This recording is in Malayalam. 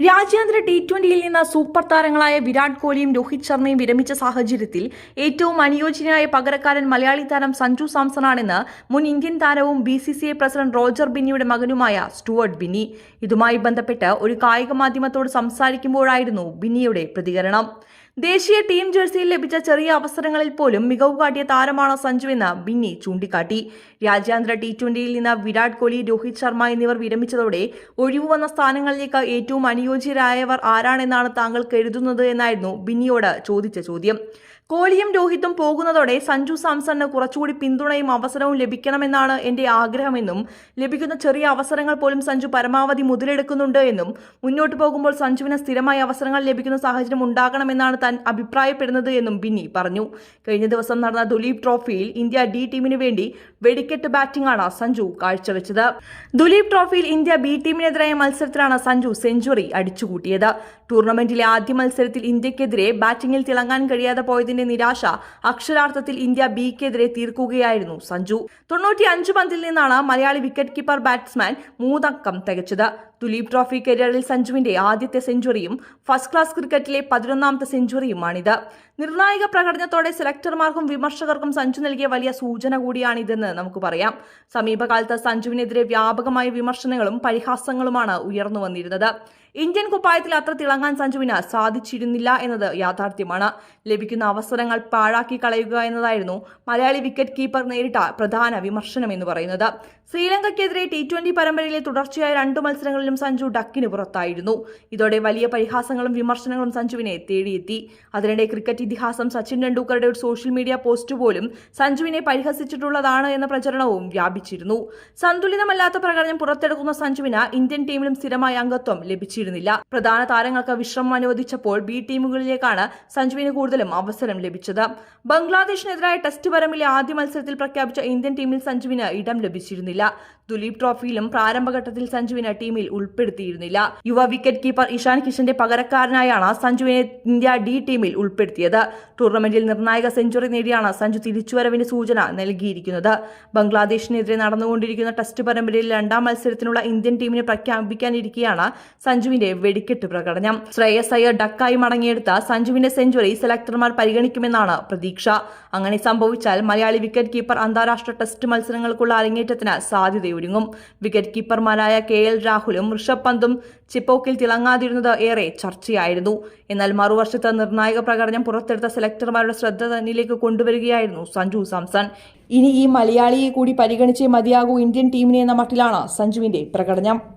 രാജ്യാന്തര ടി ട്വന്റിയിൽ നിന്ന് സൂപ്പർ താരങ്ങളായ വിരാട് കോഹ്ലിയും രോഹിത് ശർമ്മയും വിരമിച്ച സാഹചര്യത്തിൽ ഏറ്റവും അനുയോജ്യനായ പകരക്കാരൻ മലയാളി താരം സഞ്ജു സാംസണാണെന്ന് മുൻ ഇന്ത്യൻ താരവും B C C I president Roger ബിന്നിയുടെ മകനുമായ സ്റ്റുവർട്ട് ബിന്നി. ഇതുമായി ബന്ധപ്പെട്ട് ഒരു കായിക മാധ്യമത്തോട് സംസാരിക്കുമ്പോഴായിരുന്നു ബിന്നിയുടെ പ്രതികരണം. ദേശീയ ടീം ജേഴ്സിയിൽ ലഭിച്ച ചെറിയ അവസരങ്ങളിൽ പോലും മികവ് കാട്ടിയ താരമാണ് സഞ്ജുവെന്ന് ബിന്നി ചൂണ്ടിക്കാട്ടി. രാജ്യാന്തര ടി ട്വന്റിയിൽ നിന്ന് വിരാട് കോഹ്ലി രോഹിത് ശർമ്മ എന്നിവർ വിരമിച്ചതോടെ ഒഴിവു വന്ന സ്ഥാനങ്ങളിലേക്ക് ഏറ്റവും അനുയോജ്യരായവർ ആരാണെന്നാണ് താങ്കൾ കരുതുന്നത് എന്നായിരുന്നു ബിന്നിയോട് ചോദിച്ച ചോദ്യം. കോഹ്ലിയും രോഹിത്തും പോകുന്നതോടെ സഞ്ജു സാംസണിന് കുറച്ചുകൂടി പിന്തുണയും അവസരവും ലഭിക്കണമെന്നാണ് എന്റെ ആഗ്രഹമെന്നും ലഭിക്കുന്ന ചെറിയ അവസരങ്ങൾ പോലും സഞ്ജു പരമാവധി മുതലെടുക്കുന്നുണ്ട് എന്നും മുന്നോട്ട് പോകുമ്പോൾ സഞ്ജുവിന് സ്ഥിരമായി അവസരങ്ങൾ ലഭിക്കുന്ന സാഹചര്യം ഉണ്ടാകണമെന്നാണ് താൻ അഭിപ്രായപ്പെടുന്നത് എന്നും ബിന്നി പറഞ്ഞു. കഴിഞ്ഞ ദിവസം നടന്ന ദുലീപ് ട്രോഫിയിൽ ഇന്ത്യ ഡി ടീമിന് വേണ്ടി വെടിക്കെട്ട് ബാറ്റിംഗാണ് സഞ്ജു കാഴ്ചവെച്ചത്. ദുലീപ് ട്രോഫിയിൽ ഇന്ത്യ ബി ടീമിനെതിരായ മത്സരത്തിലാണ് സഞ്ജു സെഞ്ചുറി അടിച്ചുകൂട്ടിയത്. ടൂർണമെന്റിലെ ആദ്യ മത്സരത്തിൽ ഇന്ത്യക്കെതിരെ ബാറ്റിംഗിൽ തിളങ്ങാൻ കഴിയാതെ പോയതിന്റെ നിരാശ അക്ഷരാർത്ഥത്തിൽ ഇന്ത്യ ബിക്കെതിരെ തീർക്കുകയായിരുന്നു സഞ്ജു. തൊണ്ണൂറ്റി അഞ്ച് പന്തിൽ നിന്നാണ് മലയാളി വിക്കറ്റ് കീപ്പർ ബാറ്റ്സ്മാൻ മൂന്നക്കം തികച്ചത്. ദുലീപ് ട്രോഫി കരിയറിൽ സഞ്ജുവിന്റെ ആദ്യത്തെ സെഞ്ചുറിയും ഫസ്റ്റ് ക്ലാസ് ക്രിക്കറ്റിലെ പതിനൊന്നാമത്തെ സെഞ്ചുറിയുമാണിത്. നിർണായക പ്രകടനത്തോടെ സെലക്ടർമാർക്കും വിമർശകർക്കും സഞ്ജു നൽകിയ വലിയ സൂചന കൂടിയാണിതെന്ന് നമുക്ക് പറയാം. സമീപകാലത്ത് സഞ്ജുവിനെതിരെ വ്യാപകമായ വിമർശനങ്ങളും പരിഹാസങ്ങളുമാണ് ഉയർന്നു വന്നിരുന്നത്. ഇന്ത്യൻ കുപ്പായത്തിൽ അത്ര തിളങ്ങാൻ സഞ്ജുവിന് സാധിച്ചിരുന്നില്ല എന്നത് യാഥാർത്ഥ്യമാണ്. ലഭിക്കുന്ന അവസരങ്ങൾ പാഴാക്കി കളയുക എന്നതായിരുന്നു മലയാളി വിക്കറ്റ് കീപ്പർ നേരിട്ട പ്രധാന വിമർശനം എന്ന് പറയുന്നത്. ശ്രീലങ്കയ്ക്കെതിരെ ടി ട്വന്റി പരമ്പരയിലെ തുടർച്ചയായ രണ്ടു മത്സരങ്ങളിലും സഞ്ജു ഡക്കിന് പുറത്തായിരുന്നു. ഇതോടെ വലിയ പരിഹാസങ്ങളും വിമർശനങ്ങളും സഞ്ജുവിനെ തേടിയെത്തി. അതിനിടെ ക്രിക്കറ്റ് ഇതിഹാസം സച്ചിൻ ടെണ്ടുൽക്കറുടെ ഒരു സോഷ്യൽ മീഡിയ പോസ്റ്റ് പോലും സഞ്ജുവിനെ പരിഹസിച്ചിട്ടുള്ളതാണ് എന്ന പ്രചരണവും വ്യാപിച്ചിരുന്നു. സന്തുലിതമല്ലാത്ത പ്രകടനം പുറത്തെടുക്കുന്ന സഞ്ജുവിന് ഇന്ത്യൻ ടീമിലും സ്ഥിരമായ അംഗത്വം ലഭിച്ചിരുന്നില്ല പ്രധാന താരങ്ങൾക്ക് വിശ്രമം അനുവദിച്ചപ്പോൾ ബി ടീമുകളിലേക്കാണ് സഞ്ജുവിന് കൂടുതലും അവസരം ലഭിച്ചത്. ബംഗ്ലാദേശിനെതിരായ ടെസ്റ്റ് പരമ്പിലെ ആദ്യ മത്സരത്തിൽ പ്രഖ്യാപിച്ച ഇന്ത്യൻ ടീമിൽ സഞ്ജുവിന് ഇടം ലഭിച്ചിരുന്നില്ല. ദുലീപ് ട്രോഫിയിലും പ്രാരംഭഘട്ടത്തിൽ സഞ്ജുവിനെ ടീമിൽ ഉൾപ്പെടുത്തിയിരുന്നില്ല. യുവ വിക്കറ്റ് കീപ്പർ ഇഷാൻ കിഷന്റെ പകരക്കാരനായാണ് സഞ്ജുവിനെ ഇന്ത്യ ഡി ടീമിൽ ഉൾപ്പെടുത്തിയത്. ടൂർണമെന്റിൽ നിർണായക സെഞ്ചുറി നേടിയാണ് സഞ്ജു തിരിച്ചുവരവിന് സൂചന നൽകിയിരിക്കുന്നത്. ബംഗ്ലാദേശിനെതിരെ നടന്നുകൊണ്ടിരിക്കുന്ന ടെസ്റ്റ് പരമ്പരയിൽ രണ്ടാം മത്സരത്തിനുള്ള ഇന്ത്യൻ ടീമിനെ പ്രഖ്യാപിക്കാനിരിക്കെയാണ് സഞ്ജുവിന്റെ വെടിക്കെട്ട് പ്രകടനം. ശ്രേയസ് അയ്യർ ഡക്കായി മടങ്ങിയെടുത്ത സഞ്ജുവിന്റെ സെഞ്ചുറി സെലക്ടർമാർ പരിഗണിക്കുമെന്നാണ് പ്രതീക്ഷ. അങ്ങനെ സംഭവിച്ചാൽ മലയാളി വിക്കറ്റ് കീപ്പർ അന്താരാഷ്ട്ര ടെസ്റ്റ് മത്സരങ്ങൾക്കുള്ള അരങ്ങേറ്റത്തിന് സാധ്യതയൊരുങ്ങും. വിക്കറ്റ് കീപ്പർമാരായ കെ എൽ രാഹുലും ഋഷഭ് പന്തും ചിപ്പോക്കിൽ തിളങ്ങാതിരുന്നത് ഏറെ ചർച്ചയായിരുന്നു. എന്നാൽ മറുവർഷത്തെ നിർണായക പ്രകടനം പുറത്തെടുത്ത സെലക്ടർമാരുടെ ശ്രദ്ധ തന്നിലേക്ക് കൊണ്ടുവരികയായിരുന്നു സഞ്ജു സാംസൺ. ഇനി ഈ മലയാളിയെ കൂടി പരിഗണിച്ചേ മതിയാകൂ ഇന്ത്യൻ ടീമിനെ എന്ന മട്ടിലാണ് സഞ്ജുവിന്റെ പ്രകടനം.